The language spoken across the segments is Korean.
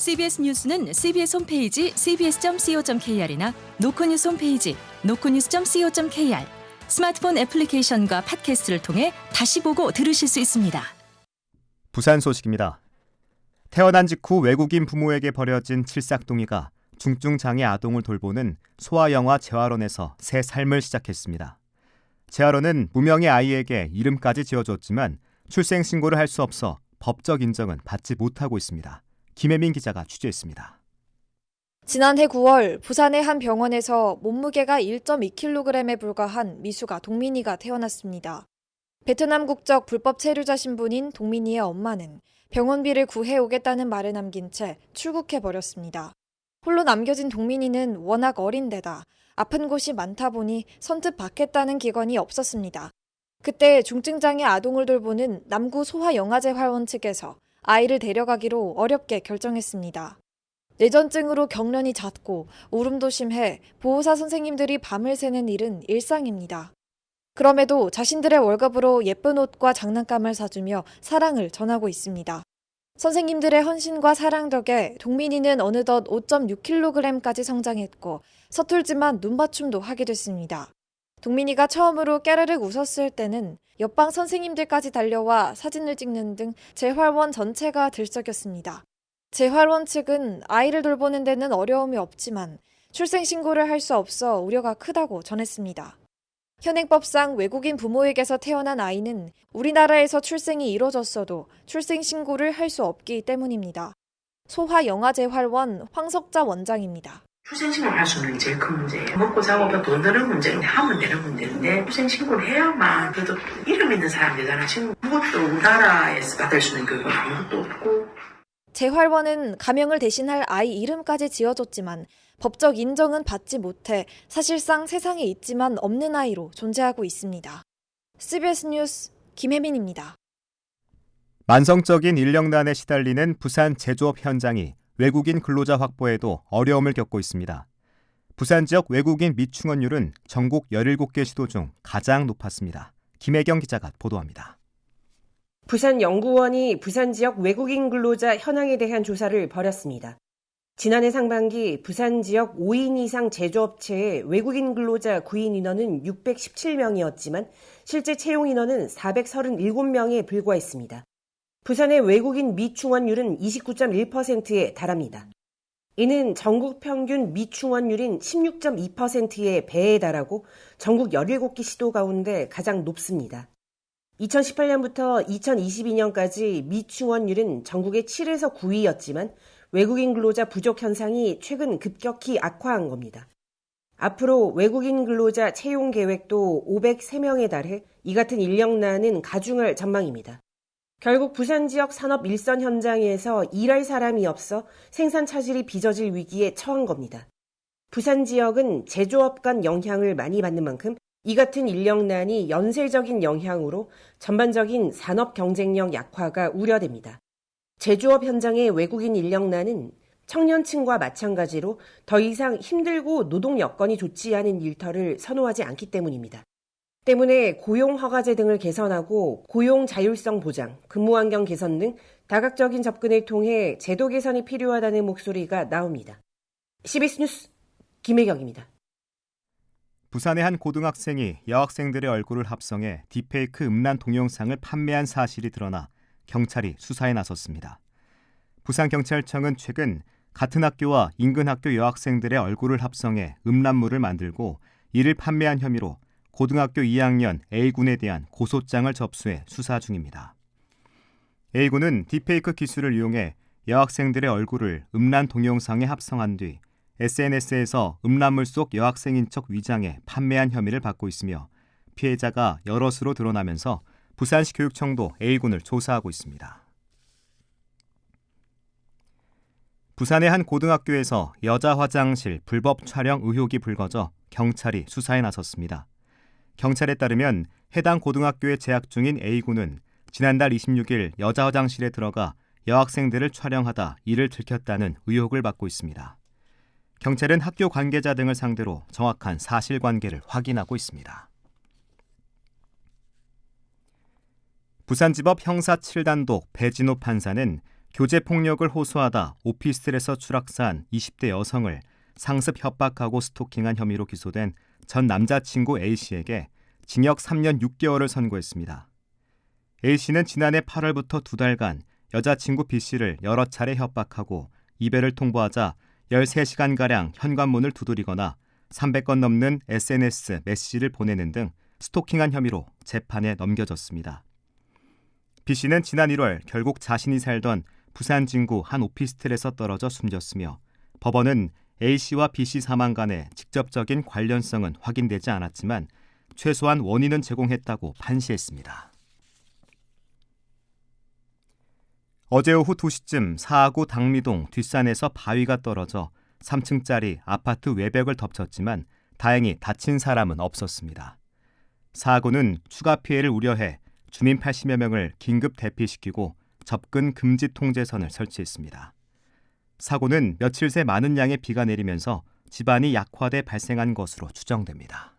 CBS 뉴스는 CBS 홈페이지 cbs.co.kr이나 노코뉴스 홈페이지 노코뉴스.co.kr 스마트폰 애플리케이션과 팟캐스트를 통해 다시 보고 들으실 수 있습니다. 부산 소식입니다. 태어난 직후 외국인 부모에게 버려진 칠삭둥이가 중증 장애 아동을 돌보는 소아 영화 재활원에서 새 삶을 시작했습니다. 재활원은 무명의 아이에게 이름까지 지어줬지만 출생 신고를 할 수 없어 법적 인정은 받지 못하고 있습니다. 김혜민 기자가 취재했습니다. 지난해 9월 부산의 한 병원에서 몸무게가 1.2kg에 불과한 미수가 동민이가 태어났습니다. 베트남 국적 불법 체류자 신분인 동민이의 엄마는 병원비를 구해오겠다는 말을 남긴 채 출국해 버렸습니다. 홀로 남겨진 동민이는 워낙 어린 데다 아픈 곳이 많다 보니 선뜻 받겠다는 기관이 없었습니다. 그때 중증장애 아동을 돌보는 남구 소아영아재활원 측에서 아이를 데려가기로 어렵게 결정했습니다. 뇌전증으로 경련이 잦고 울음도 심해 보호사 선생님들이 밤을 새는 일은 일상입니다. 그럼에도 자신들의 월급으로 예쁜 옷과 장난감을 사주며 사랑을 전하고 있습니다. 선생님들의 헌신과 사랑 덕에 동민이는 어느덧 5.6kg까지 성장했고 서툴지만 눈맞춤도 하게 됐습니다. 동민이가 처음으로 깨르륵 웃었을 때는 옆방 선생님들까지 달려와 사진을 찍는 등 재활원 전체가 들썩였습니다. 재활원 측은 아이를 돌보는 데는 어려움이 없지만 출생 신고를 할 수 없어 우려가 크다고 전했습니다. 현행법상 외국인 부모에게서 태어난 아이는 우리나라에서 출생이 이뤄졌어도 출생 신고를 할 수 없기 때문입니다. 소화영아재활원 황석자 원장입니다. 출생신고를 할 수 없는 게 제일 큰 문제예요. 먹고 자고 돈 드는 문제인데 하면 되는 문제인데 출생신고를 해야만 그래도 이름 있는 사람 되잖아. 지금 그것도 우리나라에서 받을 수 있는 교육은 아무것도 없고 재활원은 가명을 대신할 아이 이름까지 지어줬지만 법적 인정은 받지 못해 사실상 세상에 있지만 없는 아이로 존재하고 있습니다. CBS 뉴스 김혜민입니다. 만성적인 인력난에 시달리는 부산 제조업 현장이 외국인 근로자 확보에도 어려움을 겪고 있습니다. 부산 지역 외국인 미충원율은 전국 17개 시도 중 가장 높았습니다. 김혜경 기자가 보도합니다. 부산 연구원이 부산 지역 외국인 근로자 현황에 대한 조사를 벌였습니다. 지난해 상반기 부산 지역 5인 이상 제조업체의 외국인 근로자 구인 인원은 617명이었지만 실제 채용 인원은 437명에 불과했습니다. 부산의 외국인 미충원율은 29.1%에 달합니다. 이는 전국 평균 미충원율인 16.2%의 배에 달하고 전국 17개 시도 가운데 가장 높습니다. 2018년부터 2022년까지 미충원율은 전국의 7에서 9위였지만 외국인 근로자 부족 현상이 최근 급격히 악화한 겁니다. 앞으로 외국인 근로자 채용 계획도 503명에 달해 이 같은 인력난은 가중할 전망입니다. 결국 부산 지역 산업 일선 현장에서 일할 사람이 없어 생산 차질이 빚어질 위기에 처한 겁니다. 부산 지역은 제조업 간 영향을 많이 받는 만큼 이 같은 인력난이 연쇄적인 영향으로 전반적인 산업 경쟁력 약화가 우려됩니다. 제조업 현장의 외국인 인력난은 청년층과 마찬가지로 더 이상 힘들고 노동 여건이 좋지 않은 일터를 선호하지 않기 때문입니다. 때문에 고용 허가제 등을 개선하고 고용 자율성 보장, 근무 환경 개선 등 다각적인 접근을 통해 제도 개선이 필요하다는 목소리가 나옵니다. CBS 뉴스 김혜경입니다. 부산의 한 고등학생이 여학생들의 얼굴을 합성해 딥페이크 음란 동영상을 판매한 사실이 드러나 경찰이 수사에 나섰습니다. 부산경찰청은 최근 같은 학교와 인근 학교 여학생들의 얼굴을 합성해 음란물을 만들고 이를 판매한 혐의로 고등학교 2학년 A군에 대한 고소장을 접수해 수사 중입니다. A군은 딥페이크 기술을 이용해 여학생들의 얼굴을 음란 동영상에 합성한 뒤 SNS에서 음란물 속 여학생인 척 위장해 판매한 혐의를 받고 있으며 피해자가 여럿으로 드러나면서 부산시 교육청도 A군을 조사하고 있습니다. 부산의 한 고등학교에서 여자 화장실 불법 촬영 의혹이 불거져 경찰이 수사에 나섰습니다. 경찰에 따르면 해당 고등학교에 재학 중인 A군은 지난달 26일 여자 화장실에 들어가 여학생들을 촬영하다 이를 들켰다는 의혹을 받고 있습니다. 경찰은 학교 관계자 등을 상대로 정확한 사실관계를 확인하고 있습니다. 부산지법 형사 7단독 배진호 판사는 교제 폭력을 호소하다 오피스텔에서 추락사한 20대 여성을 상습 협박하고 스토킹한 혐의로 기소된 전 남자친구 A씨에게 징역 3년 6개월을 선고했습니다. A씨는 지난해 8월부터 두 달간 여자친구 B씨를 여러 차례 협박하고 이별을 통보하자 13시간가량 현관문을 두드리거나 300건 넘는 SNS 메시지를 보내는 등 스토킹한 혐의로 재판에 넘겨졌습니다. B씨는 지난 1월 결국 자신이 살던 부산 진구 한 오피스텔에서 떨어져 숨졌으며 법원은 A씨와 B씨 사망 간의 직접적인 관련성은 확인되지 않았지만 최소한 원인은 제공했다고 판시했습니다. 어제 오후 2시쯤 사하구 당리동 뒷산에서 바위가 떨어져 3층짜리 아파트 외벽을 덮쳤지만 다행히 다친 사람은 없었습니다. 사하구는 추가 피해를 우려해 주민 80여 명을 긴급 대피시키고 접근 금지 통제선을 설치했습니다. 사고는 며칠 새 많은 양의 비가 내리면서 집안이 약화돼 발생한 것으로 추정됩니다.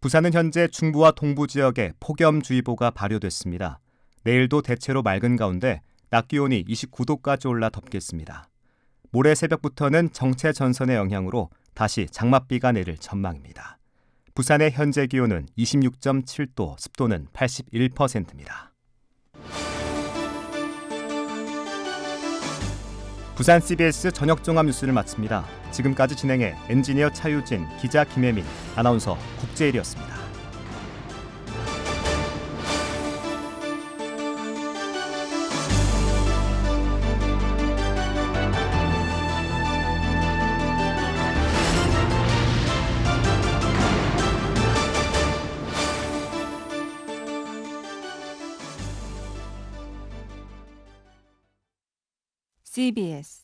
부산은 현재 중부와 동부 지역에 폭염주의보가 발효됐습니다. 내일도 대체로 맑은 가운데 낮 기온이 29도까지 올라 덥겠습니다. 모레 새벽부터는 정체 전선의 영향으로 다시 장맛비가 내릴 전망입니다. 부산의 현재 기온은 26.7도, 습도는 81%입니다. 부산 CBS 저녁 종합 뉴스를 마칩니다. 지금까지 진행해 엔지니어 차유진, 기자 김혜민, 아나운서 국제일이었습니다. CBS